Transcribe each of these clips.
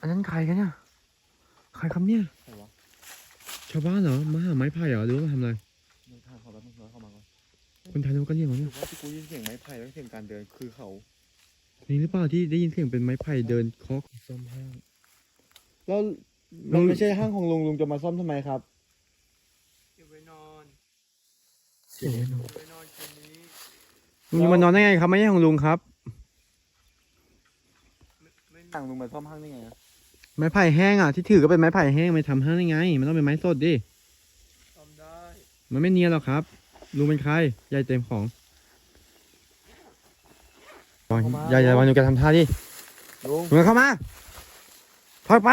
อันนั้นใครกันเนี่ย ใครครับเนี่ย ใครวะชาวบ้านเหรอ มาหาไม้ไผ่เหรอ หรือว่ามาทำอะไรมึงถามเขาแล้วมึงเขาเข้ามาก่อนคนไทยรู้กันเรียกเหรอหรืเนี่อยว่าที่กูได้ยินเสียงไม้ไผ่แล้วเสียงการเดินคือเขา นี่หรือเปล่าที่ได้ยินเสียงเป็นไม้ไผ่เดินเคาะซ่อมห้าง แล้วลุมันง ไม่ใช่ห้างของลุงลุงจะมาซ่อมทำไมครับ เก็บไว้นอนเสียงอะไรเนอะเก็บไว้นอนคืนนี้ ลุงจะมานอนได้ไงครับ ไม่ใช่ของลุงครับ ไม่ไม่มีห้างลุงมาซ่อมห้างได้ไงอะ ไม้ไผ่แห้งอะที่ถือก็เป็นไม้ไผ่แห้งไม่ทำห้างได้ไง มันต้องเป็นไม้สดดิทำได้มันไม่เนียนหรอกครับลุงเป็นใครยายเต็มของยายยายวันอยู่แกทำท่าดิลุงลุงเข้ามาถอยไป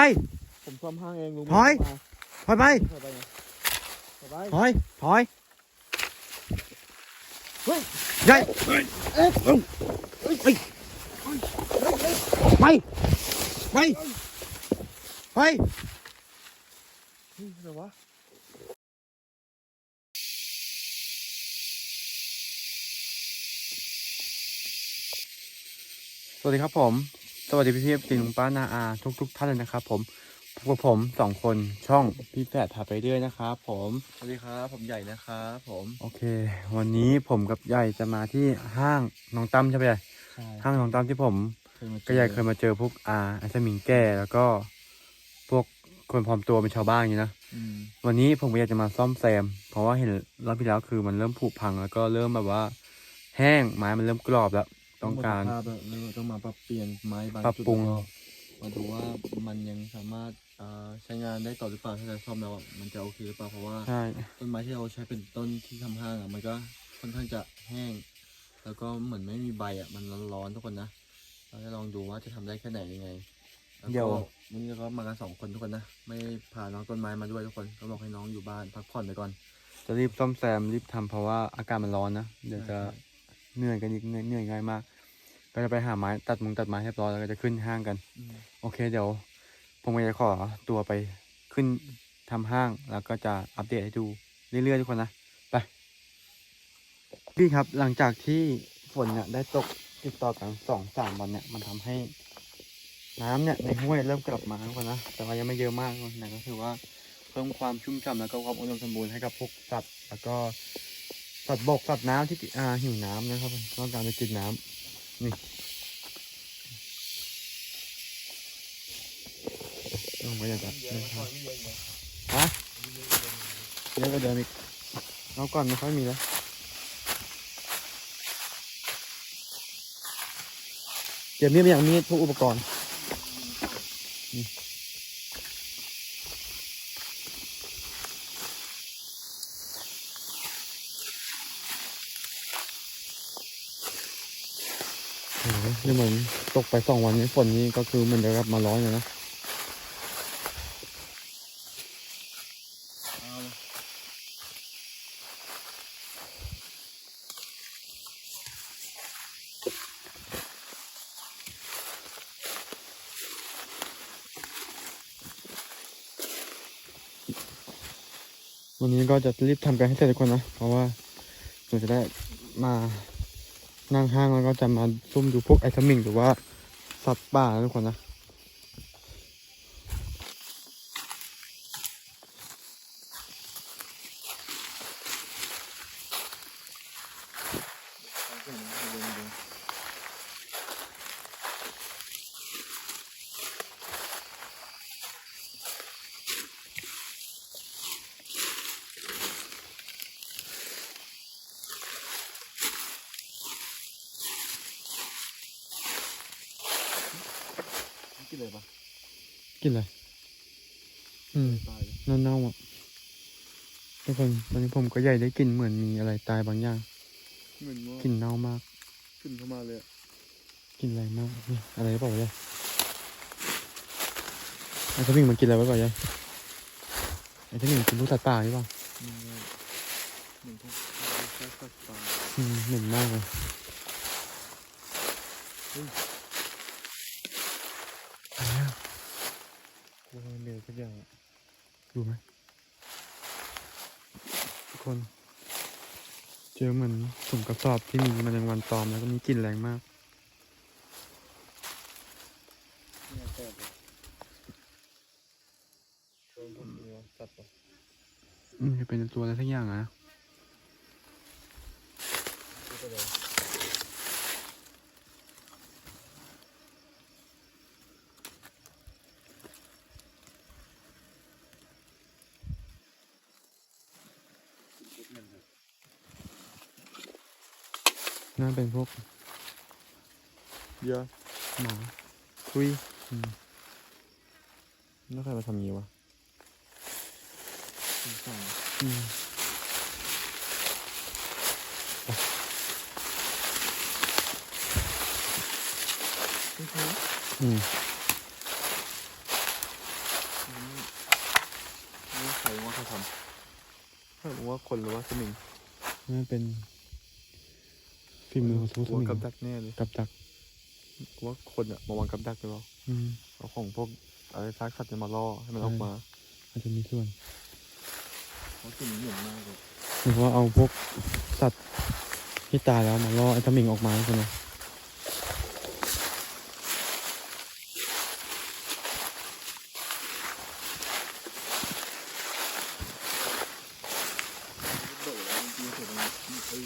ผมซ่อมห้างเองลุงถอยถอยไปถอยไปไงถอยไปถอยถอยยายไปไปไป ไปเฮ้ยอะไรวะสวัสดีครับผม สวัสดีพี่พี่ปิงป้านาอาทุกทุกๆท่านเลยนะครับผมพบกับผมสองคนช่องพี่แฝดพาไปเรื่อยนะครับผมสวัสดีครับผมใหญ่นะครับผมโอเค วันนี้ผมกับใหญ่จะมาที่ห้างน้องตั้มใช่ไหมใหญ่ใช่ห้างน้องตั้มที่ผมเคยมาเจก็อใหญ่เคยมาเจอพวกอาไอสมิงแก่แล้วก็ พวกคนพร้อมตัวเป็นชาวบ้านอย่างนี้นะอืมวันนี้ผมก็อยากจะมาซ่อมแซม เพราะว่าเห็นรอบที่แล้วคือมันเริ่มผุพังแล้วก็เริ่มแบบว่า แห้งไม้มันเริ่มกรอบแล้วต้องการหมดสภพแล้วแล้วก็ต้องมาปรับเปลี่ยนไม้บางปรับจุดปรุงแล้วก็มาดูว่ามันยังสามารถอ่าใช้งานได้ต่อหรือเปล่าถ้าเราซ่อมแล้วอะมันจะโอเคหรือเปล่าเพราะว่าใช่ต้นไม้ที่เราใช้เป็นต้นที่ทำห้างอะมันก็ค่อนข้างจะแห้ง แล้วก็เหมือนไม่มีใบอะมันร้อนๆทุกคนนะเราจะลองดูว่าจะทำได้แค่ไหนยังไง แล้วก็เดี๋ยว วันนี้เราก็มากันสองคนทุกคนนะ ไม่พาน้องต้นไม้มาด้วยทุกคน ก็บอกให้น้องอยู่บ้านพักผ่อนไปก่อน จะรีบซ่อมแซมรีบทำเพราะว่าอากาศมันร้อนนะเดี๋ยวจะใช่เหนื่อยกันอีกเหนื่อยเหนื่อยง่ายมากก็จะไปหาไม้ตัดมุงตัดไม้เรียบร้อยแล้วก็จะขึ้นห้างกัน อืม โอเคเดี๋ยวผมก็จะขอตัวไปขึ้นทำห้างแล้วก็จะอัปเดตให้ดูเรื่อยๆทุกคนนะไปพี่ครับหลังจากที่ฝนเนี่ยได้ตกติดต่อกันสองสามวันเนี่ยมันทำให้ น้ำเนี่ยในห้วยเริ่มกลับมาทุกคนนะ แต่ว่ายังไม่เยอะมากนะก็คือว่าเพิ่มความชุ่มฉ่ำแล้วก็ความอุดมสมบูรณ์ให้กับพวกสัตว์ แล้วก็สัตว์บกสัตว์น้ำที่อ่าหิวน้ำนะครับต้องการไปกินน้ำนี่ต้องไปอย่างนั้นนะครับฮะเยอะกว่าเดิมอีกเราก่อนไม่ค่อยมีแล้วเก็บมีดไปอย่างมีดพวกอุปกรณ์ นี่เหมือนตกไปสองวันนี้ฝนนี้ก็คือมันจะกลับมาร้อนเลยนะ นี้ก็จะรีบทำกันให้เสร็จทุกคนนะ เพราะว่าหนูจะได้มานั่งห้างแล้วก็จะมาซุ่มดูพวกไอทมิงหรือว่าสัตว์ป่าทุกคนนะ เอาเปลี่ยนเอาเปลี่ยนเอาเปลี่ยน กินเลยปะ กินอะไร อืม ตายเลย เน่าๆอะ ทุกคนตอนนี้ ผมก็ใหญ่ได้กลิ่นเหมือนมีอะไรตายบางอย่างเหมือนว่ากลิ่นเน่ามากขึ้นเข้ามาเลยอะกลิ่นอะไรมากนี่อะไรหรือเปล่าวะยายไอทมิงมันกินอะไรไว้เปล่ายายไอทมิงมันกินลูกสัตว์ป่าหรือเปล่าอืมเหมือนพวกแค่สัตว์ป่าอืมเหม็นมากเลยอะไรอะกูว่าเมลสักอย่างอะดูไหมทุก คน เจอเหมือนถุงกระสอบที่มีมันยังวันตอมแล้วก็มีกลิ่นแรงมากมันจะเป็นตัวอะไรสักอย่างอะ นะน่าเป็นพวกเยอะหมาคุยอืมแล้วใครมาทำงี้วะอืมอืมนี่ใครว่าใครทำใครว่าคนหรือว่าสมิงน่าเป็น ฝีมือของทูสว่ามิงกับดักแน่เลยกับดักว่าคนอะมาวางกับดักหรือเปล่าอืมเอาของพวกอะไรซากสัตว์เนี่ยมาล่อให้มันออกมาอาจจะมีส่วนเขากลิ่นเหม็นมากเลยหรือว่าเอาพวกสัตว์ที่ตายแล้วมาล่อไอ้ทมิงออกมาใช่ไหม โดดแล้วจริงๆเสร็จแล้วไอ้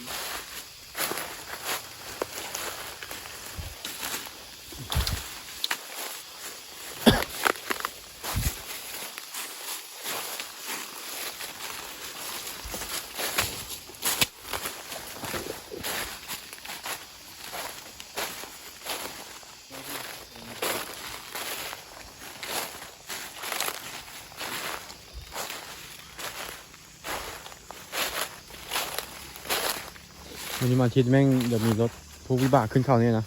วันนี้มาอาทิตย์แม่งเดี๋ยวมีรถพวกวิบากขึ้นเขาเนี่ยนะ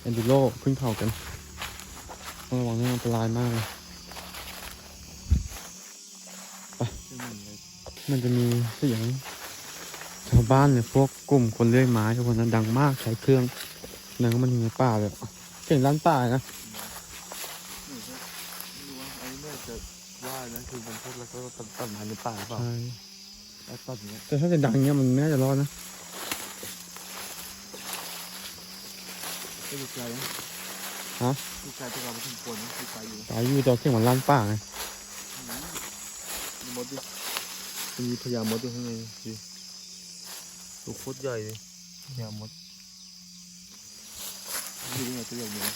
แอนดูโรขึ้นเขากันต้องระวังนะอันตรายมากเลยที่มันเลยมันจะมีเสียงชาวบ้านเนี่ยพวกกลุ่มคนเลื่อยไม้ทุกคนนั้นดังมากใช้เครื่องนั่นก็มันอยู่ในป่าเลยเสียงร้านป่านะไม่ใช่ไม่รู้ว่าไอ้เนี่ยจะว่านะคือมันพวกแล้วก็ตัดตัดไม้ในป่าหรือเปล่าใช่แล้วตัดอย่างเงี้ยแต่ถ้าจะดังเงี้ยมันไม่น่าจะรอดนะ ก็ดูไกลนะฮะดูไกลจากเราไปถึงคนนะดูไกลอยู่นะตายอยู่แต่เสียงเหมือนร้านป่าไงมีมดดิมีพญามดอยู่ข้างในดิตัวโคตรใหญ่เลยพญามดดูยังไงตัวใหญ่อยู่นะ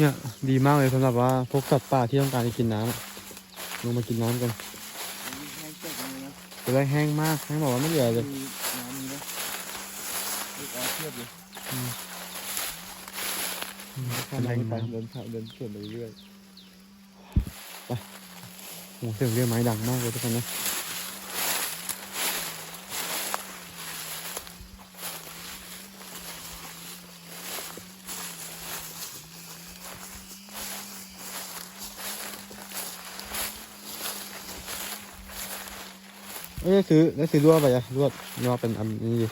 เนี่ยดีมากเลยสำหรับว่าพวกสัตว์ป่าที่ต้องการจะกินน้ำอะลงมากินน้ำกันอันนี้แห้งแจ๊กเลยนะจะได้แห้งมากแห้งบอกว่าไม่เหลือเลยมีน้ำมีนะลูกออสเทียบเลยกำลังไปน้ำ เดินผ่านเดินสวนไปเรื่อย โอ้โหเสียงเรียกไม้ดังมากเลยทุกคนนะ ซื้อได้วซื้อลวไปอะลวดลวเป็นอันนี้ดิ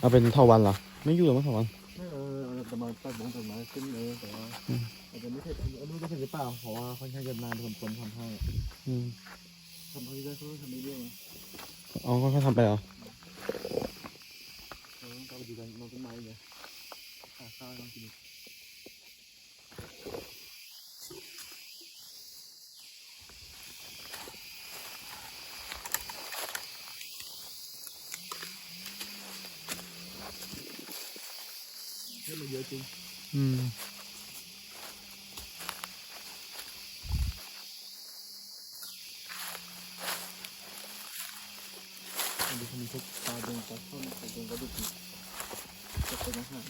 เอาเป็นเถาวันเหรอ ไม่อยู่หรอมั้งเถาวัน ไม่เออเออจะมาตัดบงตัดไม้ขึ้นเออแต่ว่าอืม อาจจะไม่เสร็จอันนี้ไม่รู้จะเสร็จหรือเปล่าเพราะว่าค่อนข้างจะนานพอสมควรทำให้อืมทำให้ได้เขาทำไม่เรื่อยๆนะอ๋อก็เขาทำไปเหรอเราต้องกลับไปดูกันนองต้นไม้เนี่ยหาข้าวให้น้องกิน ให้มันเยอะจริงอืม อันนี้เขามีพวกปลาดงปลาช่อนปลาดงกระดูกนี่จะเป็นอาหาร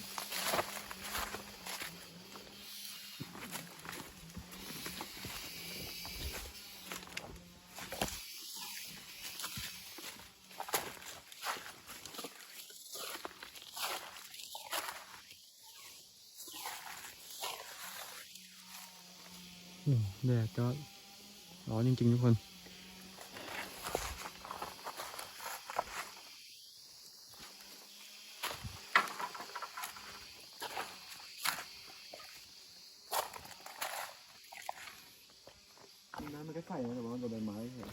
โอ้ แดดก็ร้อนจริงๆทุกคน มีน้ำ มันก็ใส่นะแต่ว่ามันโดนใบไม้เหรอ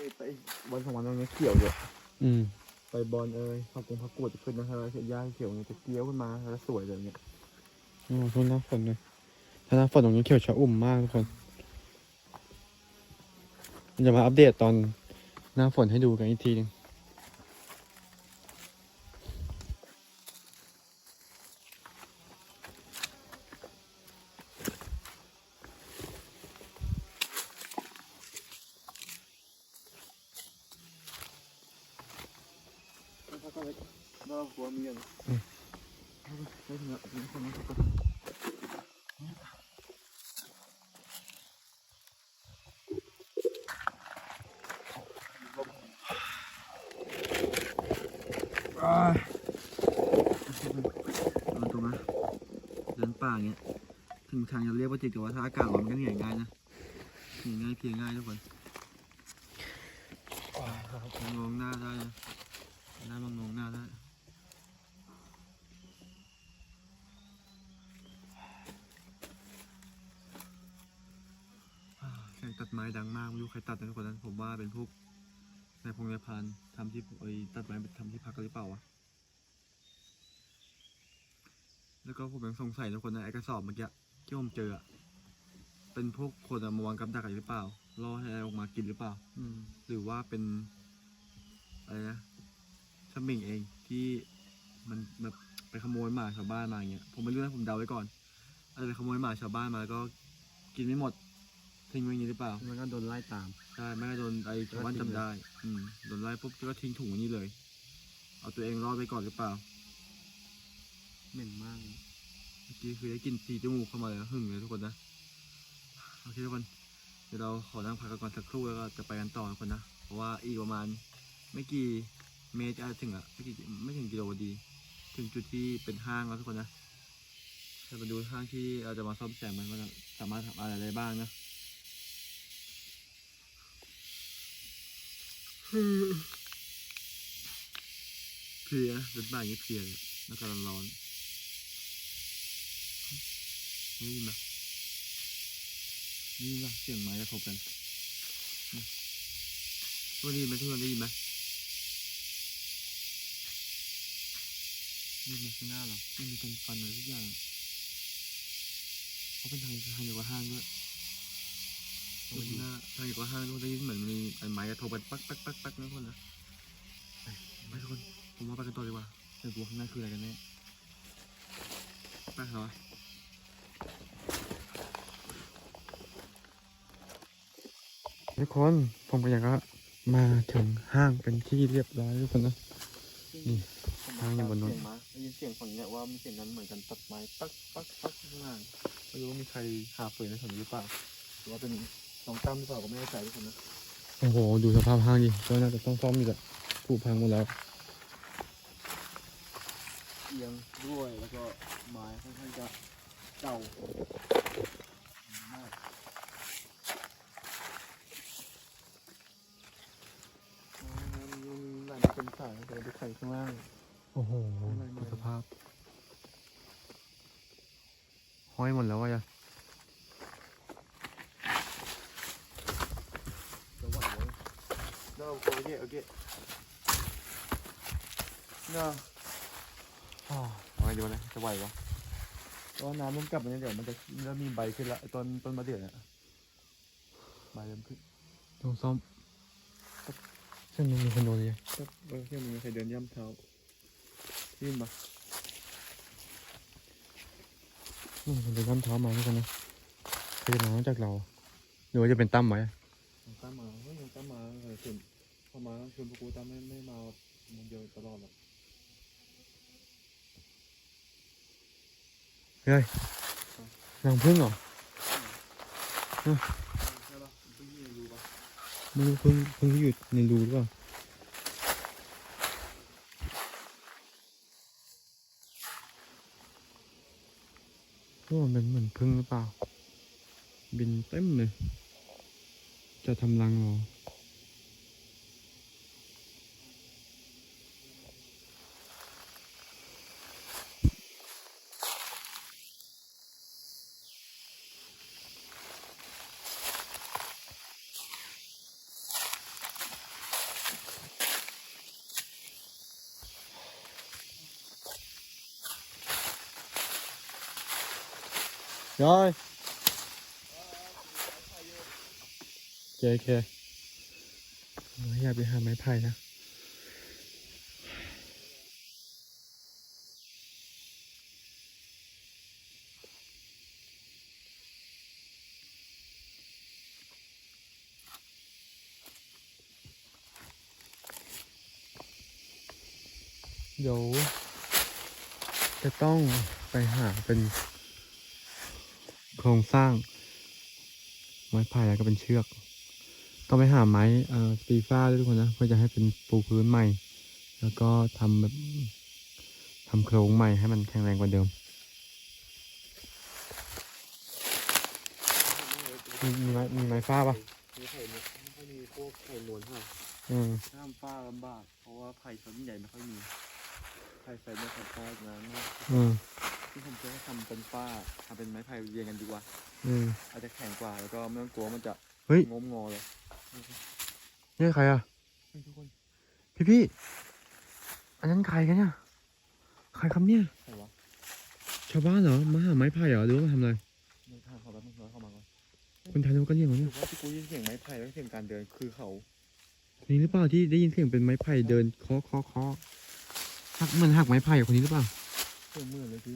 นี่ไปวันสองวันตรงนี้เขียวอยู่ อืม ไปบอล เอ้ยผักกงผักกูดจะขึ้นนะฮะเขียวย่างเขียวเนี่ยจะเกี้ยวขึ้นมาแล้วสวยเลยเนี่ยโอ้ช่วงหน้าฝนเลยถ้าหน้าฝนตรงนี้เขียวชะอุ่มมากทุกคนจะมาอัปเดตตอนหน้าฝนให้ดูกันอีกทีหนึง ถ้าก็เลยน่ากลัวมีอะไรไม่ถึงอะมีคนมาสักคนอ่าเอาตรงนะเดิน ป่าอย่างเงี้ย ถึงทางจะเรียกว่าจิตแต่ว่าถ้าอากาศร้อนมันก็เหนื่อยง่ายนะเหนื่อยง่ายเพลียง่ายทุกคนมองหน้าได้นะหน้ามองมองหน้าได้เสียงตัดไม้ดังมากไม่รู้ใครตัดนะทุกคนนั้นผมว่าเป็นพวกนายพงนายพรานทำที่ไอ้ตัดไม้ไปทำที่พักหรือเปล่าวะ แล้วก็ผมยังสงสัยทุกคนนะไอ้กระสอบเมื่อกี้ที่ผมเจออะเป็นพวกคนเอามาวางกับดักอะไรหรือเปล่าล่อให้อะไรออกมากินหรือเปล่า อืม หรือว่าเป็นอะไรนะสมิงเองที่มันแบบไปขโมยหมาชาวบ้านมาอย่างเงี้ยผมไม่รู้นะผมเดาไว้ก่อนอาจจะไปขโมยหมาชาวบ้านมาแล้วก็กินไม่หมดทิ้งไว้อย่างนี้หรือเปล่าแล้วก็โดนไล่ตาม ใช่ไม่งั้นโดนไอ้ชาวบ้านก็ทิ้งจำได้ อืมโดนไล่ปุ๊บก็ทิ้งถุงไว้นี่เลย เอาตัวเองรอดไปก่อนหรือเปล่า เหม็นมาก เมื่อกี้คือได้กลินตีจมูกเข้ามาเลยนะหึ่งเลยทุกคนนะ โอเคทุกคน เดี๋ยวเราขอนั่งพักกันก่อนสักครู่แล้วก็จะไปกันต่อทุกคนนะ เพราะว่าอีกประมาณไม่กี่เมตรจะถึงอะไม่กี่ไม่ถึงกิโลดี ถึงจุดที่เป็นห้างแล้วทุกคนนะจะมาดูห้างที่เราจะมาซ่อมแซมมันว่าจะสามารถทำอะไรได้บ้างนะเพลียรถบ้านอย่างนี้เพลียเลยแล้วก็ร้อน นี่ยินไหมนี่ละเสียงไม้กระทบกันนะทุกคนได้ยินไหมทุกคนได้ยินไหมยินไหมข้างหน้าเหรอไม่มีการฟันอะไรทุกอย่างเขาเป็นทางทางเดียวกับห้างด้วยตรงหน้าทางเดียวกับห้างทุกคนได้ยินเหมือนมีไม้กระทบกันปักปักปักปักนะทุกคนนะไปทุกคนผมว่าไปกันต่อดีกว่าเดี๋ยวดูข้างหน้าคืออะไรกันแน่ไปเหรอ ทุกคนผมก็อยากก็มาถึงห้างเป็นที่เรียบร้อยทุกคนนะนี่ทางอยู่บนนู้นได้ยินเสียงฝั่งเนี้ยว่ามีเสียงนั้นเหมือนกันตัดไม้ปักปักปักข้างล่างไม่รู้ว่ามีใครหาฟืนในถนนหรือเปล่าหรือว่าเป็นสองตั้มหรือเปล่าก็ไม่แน่ใจทุกคนนะโอ้โหดูสภาพห้างดิก็น่าจะต้องซ่อมอีกอะผุพังหมดแล้วเอียงด้วยแล้วก็ไม้ค่อนข้างจะเก่า เป็นสายแต่ดูไข่ข้างล่าง โอ้โหไม่ไม่ดูสภาพ ห้อยหมดแล้วว่ะยะจะไหวไหม No, okay, okay. No. อ๋อเอาไงดีวะเนี่ยจะไหววะเพราะว่าน้ำมันกลับมาเนี่ยเดี๋ยวมันจะเริ่มมีใบขึ้นละไอ้ต้นต้นมะเดื่อเนี่ยใบเริ่มขึ้นต้องซ่อม เส้นมันมีคนโดนเลยก็เออแค่มีใครเดินย่ำเท้ายื่นมานี่มันเป็นน้ำเท้ามาทุกคนนะใครจะมานอกจากเราหรือว่าจะเป็นตั้มไหมยังตามมาเฮ้ยยังตามมาเออชวนพอมาชวนพวกกูตามไม่ไม่มามันเดียวตลอดหรอกเฮ้ยรังพึ่งเหรอ ใช่ปะเพิ่งยืนดูปะ ไม่รู้พึ่งพึ่งที่อยู่ในรูหรือเปล่าว่ามันเหมือนพึ่งหรือเปล่า บินเต็มเลย จะทำรังหรอ ยอยโอเคโอเคเราอย่าไปหาไม้ไผ่นะเดี๋ยวจะต้องไปหาเป็น โครงสร้าง ไม้ไผ่แล้วก็เป็นเชือก ต้องไปหาไม้เอ่อตีฟ้าด้วยทุกคนนะเพื่อจะให้เป็นปูพื้นใหม่ แล้วก็ทำแบบทำโครงใหม่ให้มันแข็งแรงกว่าเดิมมีมีไม้มีไม้ฟ้าปะมีไผ่เนี่ยไม่ค่อยมีพวกไผ่นวลเท่าไหร่อืมห้ามฟ้าลำบาก เพราะว่าไผ่ส่วนใหญ่ไม่ค่อยมี ไผ่ไฟไม่ค่อยฟ้างานมากอืม ที่ผมจะให้ทำเป็นฟ้าทำเป็นไม้ไผ่เรียงกันดีกว่า อืม อาจจะแข็งกว่าแล้วก็ไม่ต้องกลัวมันจะเฮ้ย งมงอเลยนี่ใครอะ เฮ้ยทุกคนพี่พี่อันนั้นใครกันเนี่ยใครครับเนี่ยใครวะชาวบ้านเหรอมาหาไม้ไผ่เหรอหรือว่ามาทำอะไรมึงทางเขาแล้วมึงเข้ามาก่อนคนไทยนี่มันก็เรียกเหรอหรืเนี่ยอว่าที่กูยินเสียงไม้ไผ่แล้วเสียงการเดินคือเขาคนนี้หรือเปล่าที่ได้ยินเสียงเป็นไม้ไผ่เดินเคาะเคาะเคาะหักเหมันหักไม้ไผ่อะคนนี้หรือเปล่า เสียงมือเลยพี่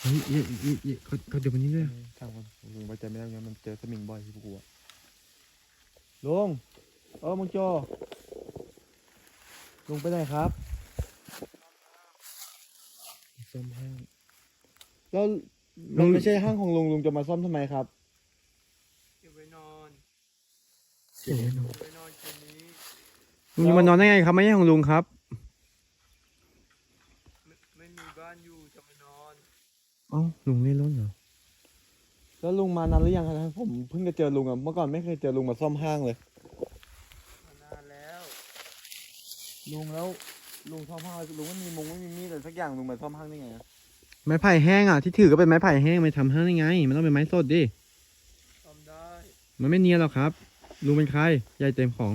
เฮ้ยเอ๊ะเอ๊ะเอ๊ะเขาเขาเดินคนนี้ด้วยทางคนลุงไว้ใจไม่ได้งั้นมันเจอสมิงบ่อยที่พวกกูอะลุงเออมึงโจลุงไปไหนครับซ่อมห้างแล้วลุมันงไม่ใช่ห้างของลุงลุงจะมาซ่อมทำไมครับ เก็บไว้นอนเสียงเลยเนอะเก็บไว้นอนคืนนี้ลุงจะมานอนได้ไงครับไม่ใช่ของลุงครับ ไม่ไม่มีบ้านอยู่จะมานอน เอ้าลุงเล่นร่อนเหรอ แล้วลุงมานานหรือยังครับผมเพิ่งจะเจอลุงอะเมื่อก่อนไม่เคยเจอลุงมาซ่อมห้างเลยมานานแล้ว ลุงแล้วลุงซ่อมห้างลุงไม่มีมุงไม่มีมีดอะไรสักอย่างลุงมาซ่อมห้างได้ไงอะไม้ไผ่แห้งอะที่ถือก็เป็นไม้ไผ่แห้งไม่ทำห้างได้ไง มันต้องเป็นไม้สดดิ ทำได้มันไม่เนียนหรอกครับลุงเป็นใครยายเต็มของ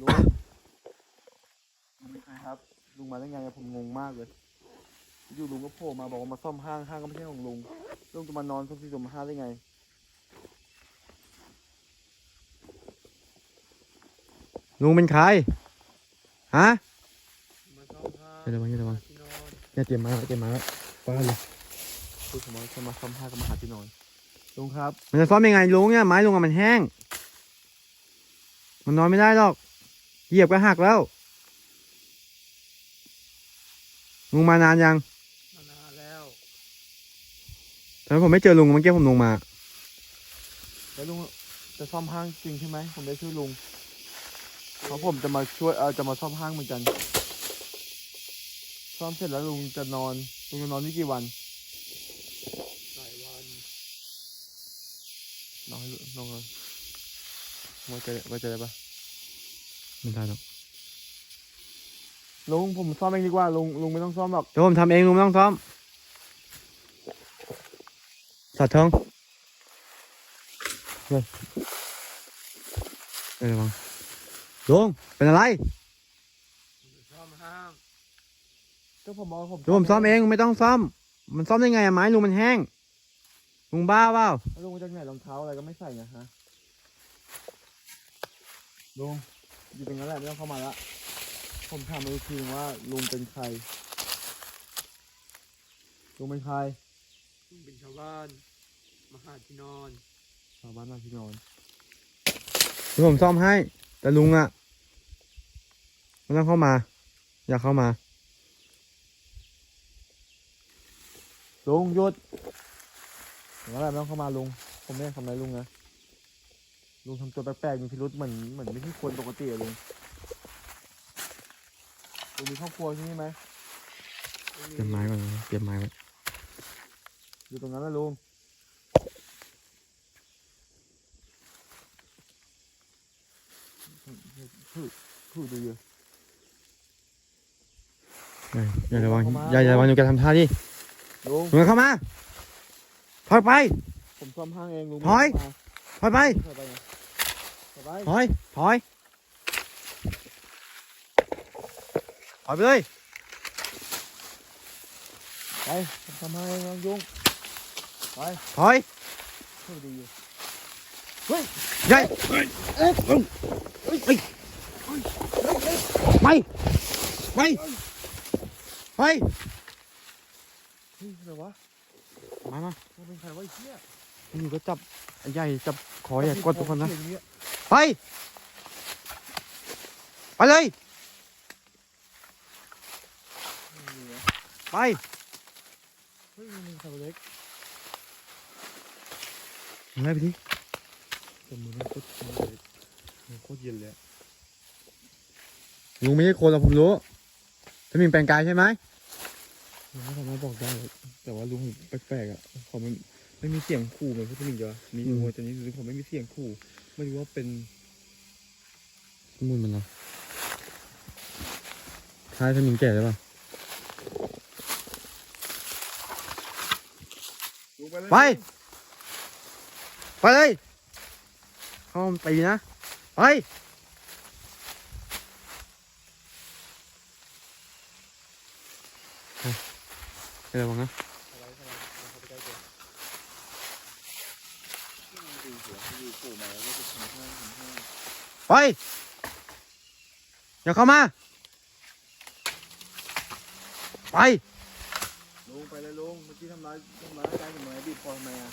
ลุงลุงเป็นใครครับ ลุงมาได้ไงอะผมงงมากเลย อยู่ลุงก็โผล่มาบอกว่ามาซ่อมห้างห้างก็ไม่ใช่ของลุงลุงจะมานอนซ่อมที่ซ่อมห้างได้ไง ลุงเป็นใคร ฮะ มาซ่อมผ้าอย่าระวังอย่าระวัง ที่นอนอย่าเตรียมมาเตรียมมาป้าเลยพูดคำว่าจะมาซ่อมห้างก็มาหาที่นอนลุงครับมันจะซ่อมยังไงลุงเนี่ยไม้ลุงอะมันแห้ง มันนอนไม่ได้หรอก เหยียบก็หักแล้วลุงมานานยังมานานแล้ว ทำไมผมไม่เจอลุงเมื่อกี้ผมลงมา แล้วลุงจะซ่อมห้างจริงใช่ไหมผมได้ช่วยลุงเพราะผมจะมาช่วยเออจะมาซ่อมห้างเหมือนกัน ซ่อมเสร็จแล้วลุงจะนอนลุงจะนอนนี่กี่วันหลายวันนอนให้ลุนอนก่อนไว้ใจไว้ใจได้ปะไม่ได้หรอกลุงผมซ่อมเองดีกว่าลุงลุงไม่ต้องซ่อมหรอกเดี๋ยวผมทำเองลุงไม่ต้องซ่อม สอดทองเลยเดี๋ยวมังลุงเป็นอะไรจะซ่อมห้างก็ผมบอกผมเดี๋ยวผมซ่อมเองไม่ต้องซ่อม มันซ่อมได้ไงอะไม้ลุงมันแห้งลุงบ้าเปล่าลุงจากไหนรองเท้าอะไรก็ไม่ใส่ไงฮะลุงอยู่ตรงนั้นแหละไม่ต้องเข้ามาละผมถามมาอีกทีว่าลุงเป็นใครลุงเป็นใครคุณเป็นชาวบ้าน มาหาที่นอนชาวบ้านมาที่นอนเดี๋ยวผมซ่อมให้ แต่ลุงอะไม่ต้องเข้ามา อยากเข้ามา ลุงหยุดอย่างนั้นแหละไม่ต้องเข้ามาลุง ผมไม่ได้ทำอะไรลุงนะ ลุงทำตัวแปลกๆ มีพิรุษเหมือนเหมือนไม่ใช่คนปกติอะลุง ลุงมีครอบครัวที่นี่ไหมเตรียมไม้ก่อนนะเตรียมไม้ไว้อยู่ตรงนั้นนะลุง คือคือดูเยอะอย่าระวังอย่าอย่าระวังอยู่แกทำท่าดิลุงลุงเข้ามาถอยไป ผมซ่อมห้างเองลุงถอยถอยไปถอยไปถอยถอยถอยไปเลยไปทำไมน้องยุงไปถอยช่วย ดีอยู่ใหญ่ไปไปไปไปไปเฮ้ยอะไรวะมามามันเป็นใครวะไอ้เหี้ยอยู่ก็จับไอ้ใหญ่จับคอใหญ่กดทุกคนนะเสียงเยไปไปเลยไปเฮ้ยมันเป็นใครวะเล็กอะไรไปที แต่มือมันโคตรเย็นเลยมันโคตรเย็นเลยอะลุงไม่ใช่คนหรอกผมรู้สมิงแปลงกายใช่ไหมมันไม่สามารถบอกได้เลยแต่ว่าลุงแปลกๆอะเขามันไม่มีเสียงขู่เหมือนพวกนี้เยอะมีงูตัวนี้ลุงเขาไม่มีเสียงขู่ไม่รู้ว่าเป็นมุนมันเหรอคล้ายสมิงแก่หรือเปล่าลุงไปเลย ไป ไปเลย เข้ามาตีนะ ไปเฮ้ยเป็นอะไรบ้างนะอะไรอะไรเขาไปใกล้ตัวดูหัวดูขู่มาแล้วก็จะทำให้ทำให้ไปอย่าเข้ามา ไปลุงไปเลยลุงเมื่อกี้ทำร้ายทำร้ายร่างกายผมไหมบีบคอทำไมอะ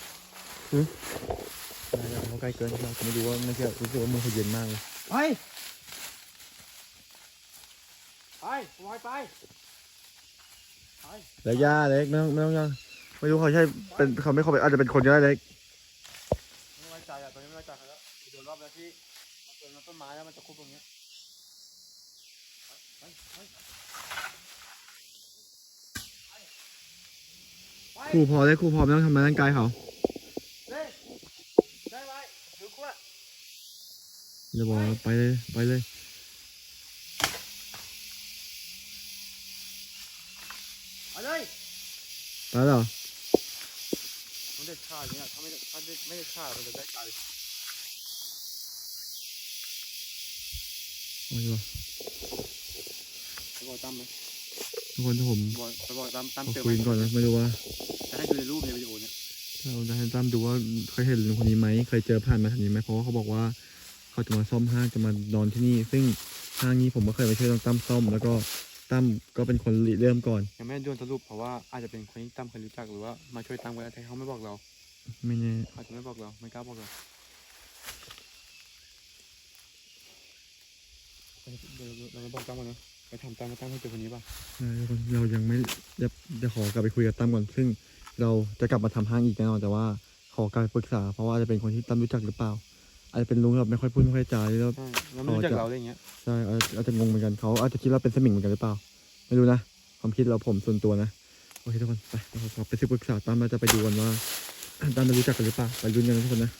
หือน่าจะเขาใกล้เกินเราไม่รู้ว่าไม่ใช่รู้สึกว่ามือเขาเย็นมากเลยไปไปวายไปเล็กย่าเล็กไม่ต้องไม่ต้องย่าไม่รู้เขาใช่เป็นเขาไม่เขาเป็นอาจจะเป็นคนก็ได้เล็กไม่ไว้ใจอะตอนนี้ไม่ไว้ใจเขาแล้วเดี๋ยวรอบแล้วที่มันเป็นต้นไม้แล้วมันจะคุบตรงเนี้ยไปไปไปครูพอได้ครูพอไม่ต้องทำร้ายร่างกายเขา เด้ได้ไว้ดูขวด อย่าบอกว่าไปเลยไปเลยเอาเลยไปแล้วเหรอมันเด็ดขาดเนี่ยถ้าไม่ได้ถ้าไม่ได้ขาดมันจะได้ใจเอาดีกว่าไปบอกตั้มไหมทุกคนถ้าผมบอกไปบอกตั้มตั้มขอเจอคุยกันก่อนนะไม่รู้ว่าจะให้ดูในรูปในวิดีโอเนี่ยถ้าเราจะให้ตั้มดูว่าเคยเห็นลุงคนนี้ไหมเคยเจอผ่านมาทางนี้ไหมเพราะว่าเขาบอกว่า เขาจะมาซ่อมห้างจะมานอนที่นี่ ซึ่งห้างนี้ผมก็เคยไปช่วยน้องตั้มซ่อม แล้วก็ตั้มก็เป็นคนริเริ่มก่อน ยังไม่ได้ด่วนสรุปเพราะว่าอาจจะเป็นคนที่ตั้มเคยรู้จักหรือว่ามาช่วยตั้มก็ได้แต่เขาไม่บอกเราไม่แน่เขาจะไม่บอกเราไม่กล้าบอกเราเดี๋ยวเราไปบอกตั้มกันนะไปทำตั้มมาตั้มให้เจอคนนี้ป่ะนะทุกคนเรายังไม่จะจะขอกลับไปคุยกับตั้มก่อน ซึ่งเราจะกลับมาทำห้างอีกแน่นอนแต่ว่าขอกลับไปปรึกษาเพราะว่าอาจจะเป็นคนที่ตั้มรู้จักหรือเปล่า อาจจะเป็นลุงที่แบบไม่ค่อยพูดไม่ค่อยจาแล้ว ใช่เราไม่รู้จักเราได้อย่างเงี้ยใช่อาจอาจจะงงเหมือนกันเขาอาจจะคิดว่าเป็นสมิงเหมือนกันหรือเปล่า ไม่รู้นะ ความคิดเราผมส่วนตัวนะ โอเคทุกคน ไปเราขอไปซื้อปรึกษาตั้มแล้วจะไปดูกันว่าตั้มจะรู้จักกันหรือเปล่าไปรุ่นกันนะทุกคนนะ